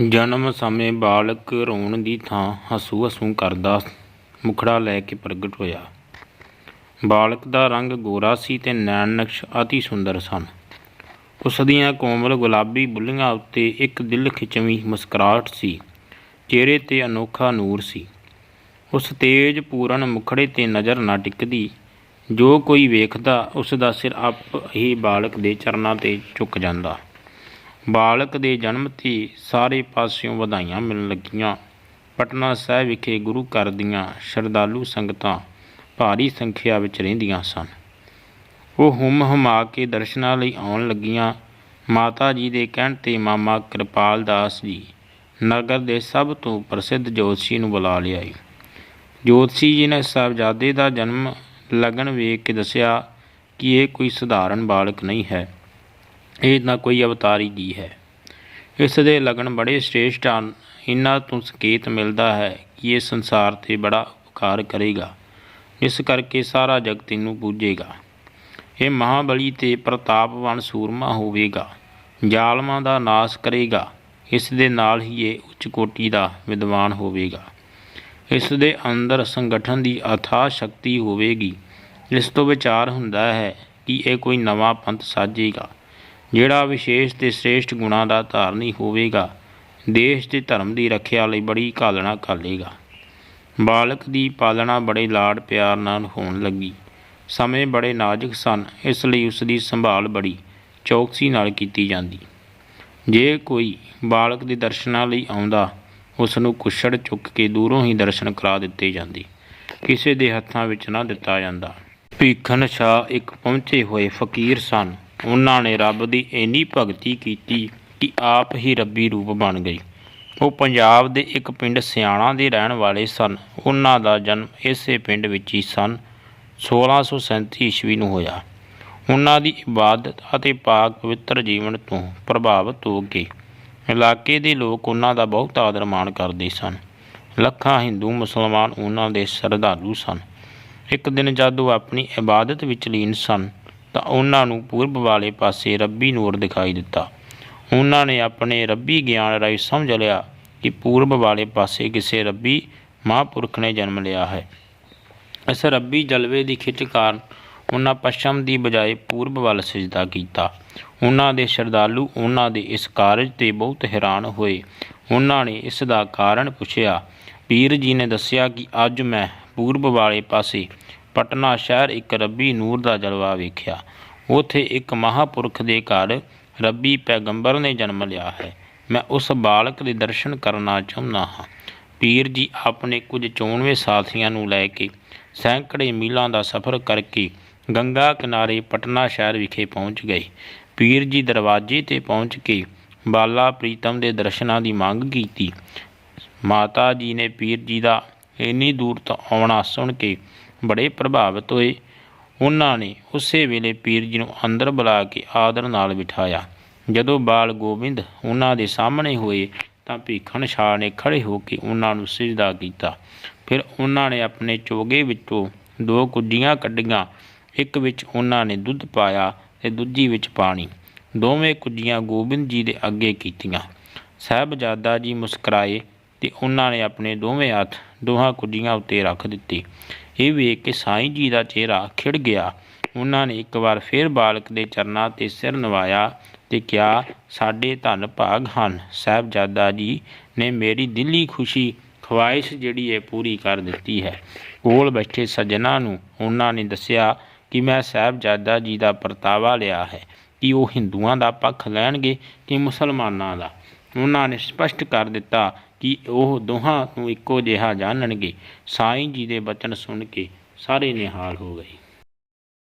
ਜਨਮ ਸਮੇਂ ਬਾਲਕ ਰੋਣ ਦੀ ਥਾਂ ਹਸੂ ਹਸੂ ਕਰਦਾ ਮੁਖੜਾ ਲੈ ਕੇ ਪ੍ਰਗਟ ਹੋਇਆ। ਬਾਲਕ ਦਾ ਰੰਗ ਗੋਰਾ ਸੀ ਤੇ ਨੈਣ ਨਕਸ਼ ਅਤੀ ਸੁੰਦਰ ਸਨ। ਉਸ ਦੀਆਂ ਕੋਮਲ ਗੁਲਾਬੀ ਬੁੱਲੀਆਂ ਉੱਤੇ ਇੱਕ ਦਿਲ ਖਿਚਵੀਂ ਮੁਸਕਰਾਹਟ ਸੀ, ਚਿਹਰੇ ਤੇ ਅਨੋਖਾ ਨੂਰ ਸੀ। ਉਸ ਤੇਜ ਪੂਰਨ ਮੁਖੜੇ ਤੇ ਨਜ਼ਰ ਨਾ ਟਿਕਦੀ, ਜੋ ਕੋਈ ਵੇਖਦਾ ਉਸ ਦਾ ਸਿਰ ਆਪ ਹੀ ਬਾਲਕ ਦੇ ਚਰਨਾਂ ਤੇ ਝੁਕ ਜਾਂਦਾ। ਬਾਲਕ ਦੇ ਜਨਮ ਤੇ ਸਾਰੇ ਪਾਸਿਓਂ ਵਧਾਈਆਂ ਮਿਲਣ ਲੱਗੀਆਂ। ਪਟਨਾ ਸਾਹਿਬ ਵਿਖੇ ਗੁਰੂ ਘਰ ਦੀਆਂ ਸ਼ਰਧਾਲੂ ਸੰਗਤਾਂ ਭਾਰੀ ਸੰਖਿਆ ਵਿੱਚ ਰਹਿੰਦੀਆਂ ਸਨ। ਉਹ ਹੁਮ ਹੁਮਾ ਕੇ ਦਰਸ਼ਨਾਂ ਲਈ ਆਉਣ ਲੱਗੀਆਂ। ਮਾਤਾ ਜੀ ਦੇ ਕਹਿਣ ਤੇ ਮਾਮਾ ਕਿਰਪਾਲ ਦਾਸ ਜੀ ਨਗਰ ਦੇ ਸਭ ਤੋਂ ਪ੍ਰਸਿੱਧ ਜੋਤਸ਼ੀ ਨੂੰ ਬੁਲਾ ਲਿਆਏ। ਜੋਤਸ਼ੀ ਜੀ ਨੇ ਸਾਹਿਬਜ਼ਾਦੇ ਦਾ ਜਨਮ ਲਗਨ ਵੇਖ ਕੇ ਦੱਸਿਆ ਕਿ ਇਹ ਕੋਈ ਸਧਾਰਨ ਬਾਲਕ ਨਹੀਂ ਹੈ। ਇਹ ਨਾ ਕੋਈ ਅਵਤਾਰੀ ਜੀ ਹੈ। ਇਸ ਦੇ ਲਗਨ ਬੜੇ ਸ੍ਰੇਸ਼ਟ ਹਨ। ਇਹਨਾਂ ਤੋਂ ਸੰਕੇਤ ਮਿਲਦਾ ਹੈ ਕਿ ਇਹ ਸੰਸਾਰ ਤੇ ਬੜਾ ਉਪਕਾਰ ਕਰੇਗਾ ਇਸ ਕਰਕੇ ਸਾਰਾ ਜਗਤ ਇਹਨੂੰ ਪੂਜੇਗਾ। ਇਹ ਮਹਾਬਲੀ ਤੇ ਪ੍ਰਤਾਪਵਾਨ ਸੂਰਮਾ ਹੋਵੇਗਾ, ਜ਼ਾਲਮਾਂ ਦਾ ਨਾਸ਼ ਕਰੇਗਾ, ਇਸ ਦੇ ਨਾਲ ਹੀ ਇਹ ਉੱਚ ਕੋਟੀ ਦਾ ਵਿਦਵਾਨ ਹੋਵੇਗਾ। ਇਸ ਦੇ ਅੰਦਰ ਸੰਗਠਨ ਦੀ ਅਥਾ ਸ਼ਕਤੀ ਹੋਵੇਗੀ। ਇਸ ਤੋਂ ਵਿਚਾਰ ਹੁੰਦਾ ਹੈ ਕਿ ਇਹ ਕੋਈ ਨਵਾਂ ਪੰਥ ਸਾਜੇਗਾ। ਜਿਹੜਾ ਵਿਸ਼ੇਸ਼ ਤੇ ਸ੍ਰੇਸ਼ਟ ਗੁਣਾਂ ਦਾ ਧਾਰਨੀ ਹੋਵੇਗਾ, ਦੇਸ਼ ਤੇ ਧਰਮ ਦੀ ਰੱਖਿਆ ਲਈ ਬੜੀ ਘਾਲਣਾ ਘਾਲੇਗਾ ਬਾਲਕ ਦੀ ਪਾਲਣਾ ਬੜੇ ਲਾਡ ਪਿਆਰ ਨਾਲ ਹੋਣ ਲੱਗੀ। ਸਮੇਂ ਬੜੇ ਨਾਜ਼ੁਕ ਸਨ, ਇਸ ਲਈ ਉਸ ਦੀ ਸੰਭਾਲ ਬੜੀ ਚੌਕਸੀ ਨਾਲ ਕੀਤੀ ਜਾਂਦੀ। ਜੇ ਕੋਈ ਬਾਲਕ ਦੇ ਦਰਸ਼ਨਾਂ ਲਈ ਆਉਂਦਾ ਉਸ ਨੂੰ ਕੁਛੜ ਚੁੱਕ ਕੇ ਦੂਰੋਂ ਹੀ ਦਰਸ਼ਨ ਕਰਾ ਦਿੱਤੇ ਜਾਂਦੇ। ਕਿਸੇ ਦੇ ਹੱਥਾਂ ਵਿੱਚ ਨਾ ਦਿੱਤਾ ਜਾਂਦਾ। ਭੀਖਨ ਸ਼ਾਹ ਇੱਕ ਪਹੁੰਚੇ ਹੋਏ ਫਕੀਰ ਸਨ। ਉਹਨਾਂ ਨੇ ਰੱਬ ਦੀ ਇੰਨੀ ਭਗਤੀ ਕੀਤੀ ਕਿ ਆਪ ਹੀ ਰੱਬੀ ਰੂਪ ਬਣ ਗਏ। ਉਹ ਪੰਜਾਬ ਦੇ ਇੱਕ ਪਿੰਡ ਸਿਆਣਾ ਦੇ ਰਹਿਣ ਵਾਲੇ ਸਨ। ਉਹਨਾਂ ਦਾ ਜਨਮ ਇਸੇ ਪਿੰਡ ਵਿੱਚ ਹੀ ਸਨ। 1637 ਈਸਵੀ ਨੂੰ ਹੋਇਆ। ਉਹਨਾਂ ਦੀ ਇਬਾਦਤ ਅਤੇ ਪਾਕ ਪਵਿੱਤਰ ਜੀਵਨ ਤੋਂ ਪ੍ਰਭਾਵਿਤ ਹੋ ਕੇ ਇਲਾਕੇ ਦੇ ਲੋਕ ਉਹਨਾਂ ਦਾ ਬਹੁਤ ਆਦਰ ਮਾਣ ਕਰਦੇ ਸਨ। ਲੱਖਾਂ ਹਿੰਦੂ ਮੁਸਲਮਾਨ ਉਹਨਾਂ ਦੇ ਸ਼ਰਧਾਲੂ ਸਨ। ਇੱਕ ਦਿਨ ਜਦ ਉਹ ਆਪਣੀ ਇਬਾਦਤ ਵਿੱਚ ਲੀਨ ਸਨ ਤਾਂ ਉਹਨਾਂ ਨੂੰ ਪੂਰਬ ਵਾਲੇ ਪਾਸੇ ਰੱਬੀ ਨੂਰ ਦਿਖਾਈ ਦਿੱਤਾ। ਉਹਨਾਂ ਨੇ ਆਪਣੇ ਰੱਬੀ ਗਿਆਨ ਰਾਹੀਂ ਸਮਝ ਲਿਆ ਕਿ ਪੂਰਬ ਵਾਲੇ ਪਾਸੇ ਕਿਸੇ ਰੱਬੀ ਮਹਾਂਪੁਰਖ ਨੇ ਜਨਮ ਲਿਆ ਹੈ। ਇਸ ਰੱਬੀ ਜਲਵੇ ਦੀ ਖਿੱਚ ਕਾਰਨ ਉਹਨਾਂ ਪੱਛਮ ਦੀ ਬਜਾਏ ਪੂਰਬ ਵੱਲ ਸਜਦਾ ਕੀਤਾ। ਉਹਨਾਂ ਦੇ ਸ਼ਰਧਾਲੂ ਉਹਨਾਂ ਦੇ ਇਸ ਕਾਰਜ ਤੇ ਬਹੁਤ ਹੈਰਾਨ ਹੋਏ। ਉਹਨਾਂ ਨੇ ਇਸ ਦਾ ਕਾਰਨ ਪੁੱਛਿਆ। ਪੀਰ ਜੀ ਨੇ ਦੱਸਿਆ ਕਿ ਅੱਜ ਮੈਂ ਪੂਰਬ ਵਾਲੇ ਪਾਸੇ ਪਟਨਾ ਸ਼ਹਿਰ ਇੱਕ ਰੱਬੀ ਨੂਰ ਦਾ ਜਲਵਾ ਵੇਖਿਆ। ਉਥੇ ਇੱਕ ਮਹਾਪੁਰਖ ਦੇ ਘਰ ਰੱਬੀ ਪੈਗੰਬਰ ਨੇ ਜਨਮ ਲਿਆ ਹੈ। ਮੈਂ ਉਸ ਬਾਲਕ ਦੇ ਦਰਸ਼ਨ ਕਰਨਾ ਚਾਹੁੰਦਾ ਹਾਂ। ਪੀਰ ਜੀ ਆਪਣੇ ਕੁਝ ਚੋਣਵੇਂ ਸਾਥੀਆਂ ਨੂੰ ਲੈ ਕੇ ਸੈਂਕੜੇ ਮੀਲਾਂ ਦਾ ਸਫ਼ਰ ਕਰਕੇ ਗੰਗਾ ਕਿਨਾਰੇ ਪਟਨਾ ਸ਼ਹਿਰ ਵਿਖੇ ਪਹੁੰਚ ਗਏ। ਪੀਰ ਜੀ ਦਰਵਾਜ਼ੇ ਤੇ ਪਹੁੰਚ ਕੇ ਬਾਲਾ ਪ੍ਰੀਤਮ ਦੇ ਦਰਸ਼ਨਾਂ ਦੀ ਮੰਗ ਕੀਤੀ। ਮਾਤਾ ਜੀ ਨੇ ਪੀਰ ਜੀ ਦਾ ਇੰਨੀ ਦੂਰ ਤੋਂ ਆਉਣਾ ਸੁਣ ਕੇ ਬੜੇ ਪ੍ਰਭਾਵਿਤ ਹੋਏ। ਉਹਨਾਂ ਨੇ ਉਸੇ ਵੇਲੇ ਪੀਰ ਜੀ ਨੂੰ ਅੰਦਰ ਬੁਲਾ ਕੇ ਆਦਰ ਨਾਲ ਬਿਠਾਇਆ। ਜਦੋਂ ਬਾਲ ਗੋਬਿੰਦ ਉਹਨਾਂ ਦੇ ਸਾਹਮਣੇ ਹੋਏ ਤਾਂ ਭੀਖਣ ਸ਼ਾਹ ਨੇ ਖੜੇ ਹੋ ਕੇ ਉਹਨਾਂ ਨੂੰ ਸਿਜਦਾ ਕੀਤਾ। ਫਿਰ ਉਹਨਾਂ ਨੇ ਆਪਣੇ ਚੋਗੇ ਵਿੱਚੋਂ ਦੋ ਕੁੱਜੀਆਂ ਕੱਢੀਆਂ। ਇੱਕ ਵਿੱਚ ਉਹਨਾਂ ਨੇ ਦੁੱਧ ਪਾਇਆ ਤੇ ਦੂਜੀ ਵਿੱਚ ਪਾਣੀ। ਦੋਵੇਂ ਕੁੱਜੀਆਂ ਗੋਬਿੰਦ ਜੀ ਦੇ ਅੱਗੇ ਕੀਤੀਆਂ। ਸਾਹਿਬਜ਼ਾਦਾ ਜੀ ਮੁਸਕਰਾਏ ਤੇ ਉਹਨਾਂ ਨੇ ਆਪਣੇ ਦੋਵੇਂ ਹੱਥ ਦੋਹਾਂ ਕੁੱਜੀਆਂ ਉੱਤੇ ਰੱਖ ਦਿੱਤੇ। ਇਹ ਵੇਖ ਕੇ ਸਾਈਂ ਜੀ ਦਾ ਚਿਹਰਾ ਖਿੜ ਗਿਆ। ਉਹਨਾਂ ਨੇ ਇੱਕ ਵਾਰ ਫਿਰ ਬਾਲਕ ਦੇ ਚਰਨਾਂ ਤੇ ਸਿਰ ਨਵਾਇਆ ਤੇ ਕਿਹਾ, ਸਾਡੇ ਧੰਨ ਭਾਗ ਹਨ। ਸਾਹਿਬਜ਼ਾਦਾ ਜੀ ਨੇ ਮੇਰੀ ਦਿੱਲੀ ਖੁਸ਼ੀ ਖਵਾਇਸ਼ ਜਿਹੜੀ ਹੈ ਪੂਰੀ ਕਰ ਦਿੱਤੀ ਹੈ। ਕੋਲ ਬੈਠੇ ਸੱਜਣਾ ਨੂੰ ਉਹਨਾਂ ਨੇ ਦੱਸਿਆ ਕਿ ਮੈਂ ਸਾਹਿਬਜ਼ਾਦਾ ਜੀ ਦਾ ਪਰਤਾਵਾ ਲਿਆ ਹੈ ਕਿ ਉਹ ਹਿੰਦੂਆਂ ਦਾ ਪੱਖ ਲੈਣਗੇ ਕਿ ਮੁਸਲਮਾਨਾਂ ਦਾ। ਉਹਨਾਂ ਨੇ ਸਪਸ਼ਟ ਕਰ ਦਿੱਤਾ ਕਿ ਉਹ ਦੋਹਾਂ ਨੂੰ ਇੱਕੋ ਜਿਹਾ ਜਾਣਨਗੇ। ਸਾਈਂ ਜੀ ਦੇ ਬਚਨ ਸੁਣ ਕੇ ਸਾਰੇ ਨਿਹਾਲ ਹੋ ਗਏ।